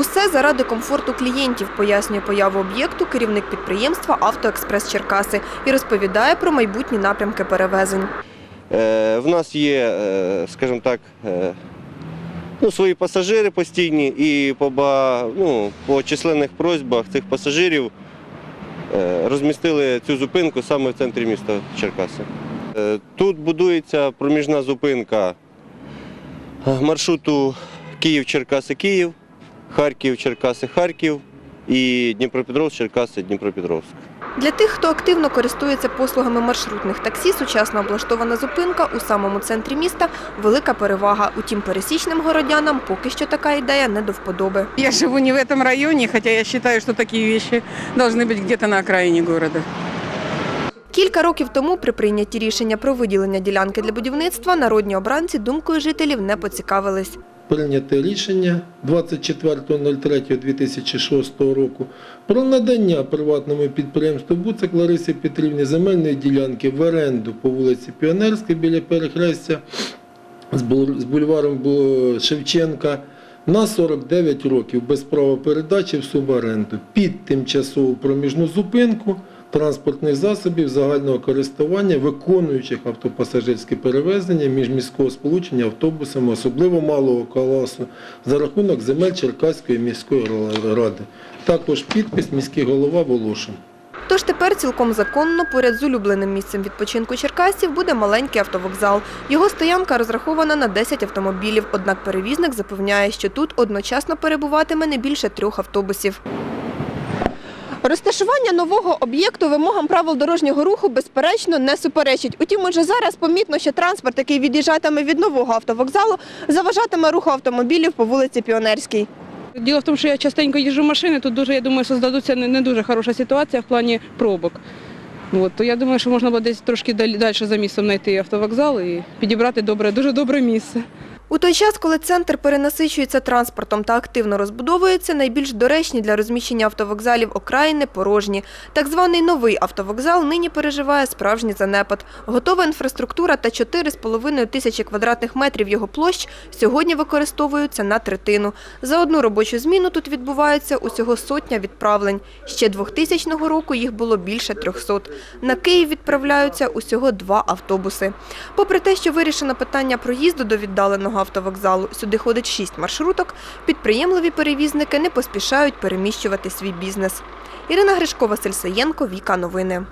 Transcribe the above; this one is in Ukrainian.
Усе заради комфорту клієнтів, пояснює появу об'єкту керівник підприємства «Автоекспрес Черкаси» і розповідає про майбутні напрямки перевезень. Е, В нас є, е, скажімо так, е, ну, свої пасажири постійні, і по, ну, по численних просьбах цих пасажирів розмістили цю зупинку саме в центрі міста Черкаси. Тут будується проміжна зупинка маршруту Київ-Черкаси-Київ, Харків-Черкаси-Харків і Дніпропетровськ-Черкаси, Дніпропетровськ. Для тих, хто активно користується послугами маршрутних таксі, сучасно облаштована зупинка у самому центрі міста – велика перевага. Утім, пересічним городянам поки що така ідея не до вподоби. Я живу не в этом районе, хотя я считаю, что такие вещи должны быть где-то на окраине города. Кілька років тому при прийнятті рішення про виділення ділянки для будівництва народні обранці думкою жителів не поцікавились. прийняте рішення 24.03.2006 року про надання приватному підприємству Буцик Ларисі Петрівні земельної ділянки в оренду по вулиці Піонерській біля перехрестя з бул- бульваром Шевченка на 49 років без права передачі в суборенду. Під тимчасову проміжну зупинку транспортних засобів загального користування, виконуючих автопасажирське перевезення міжміського сполучення автобусами, особливо малого класу, за рахунок земель Черкаської міської ради. Також підпис міський голова Волошин. Тож тепер цілком законно поряд з улюбленим місцем відпочинку черкасців буде маленький автовокзал. Його стоянка розрахована на 10 автомобілів, однак перевізник запевняє, що тут одночасно перебуватиме не більше трьох автобусів. Розташування нового об'єкту вимогам правил дорожнього руху безперечно не суперечить. Утім, уже зараз помітно, що транспорт, який від'їжджатиме від нового автовокзалу, заважатиме руху автомобілів по вулиці Піонерській. Діло в тому, що я частенько їжджу машини, тут дуже, я думаю, создадуться не, дуже хороша ситуація в плані пробок. От, то я думаю, що можна буде десь трошки далі, далі за місцем знайти автовокзал і підібрати добре, дуже добре місце. У той час, коли центр перенасичується транспортом та активно розбудовується, найбільш доречні для розміщення автовокзалів окраїни порожні. Так званий новий автовокзал нині переживає справжній занепад. Готова інфраструктура та 4,5 тисячі квадратних метрів його площ сьогодні використовуються на третину. За одну робочу зміну тут відбувається усього сотня відправлень. Ще 2000 року їх було більше 300. На Київ відправляються усього два автобуси. Попри те, що вирішено питання проїзду до віддаленого автовокзалу, сюди ходить шість маршруток, підприємливі перевізники не поспішають переміщувати свій бізнес. Ірина Гришко, Василь Саєнко, Віка Новини.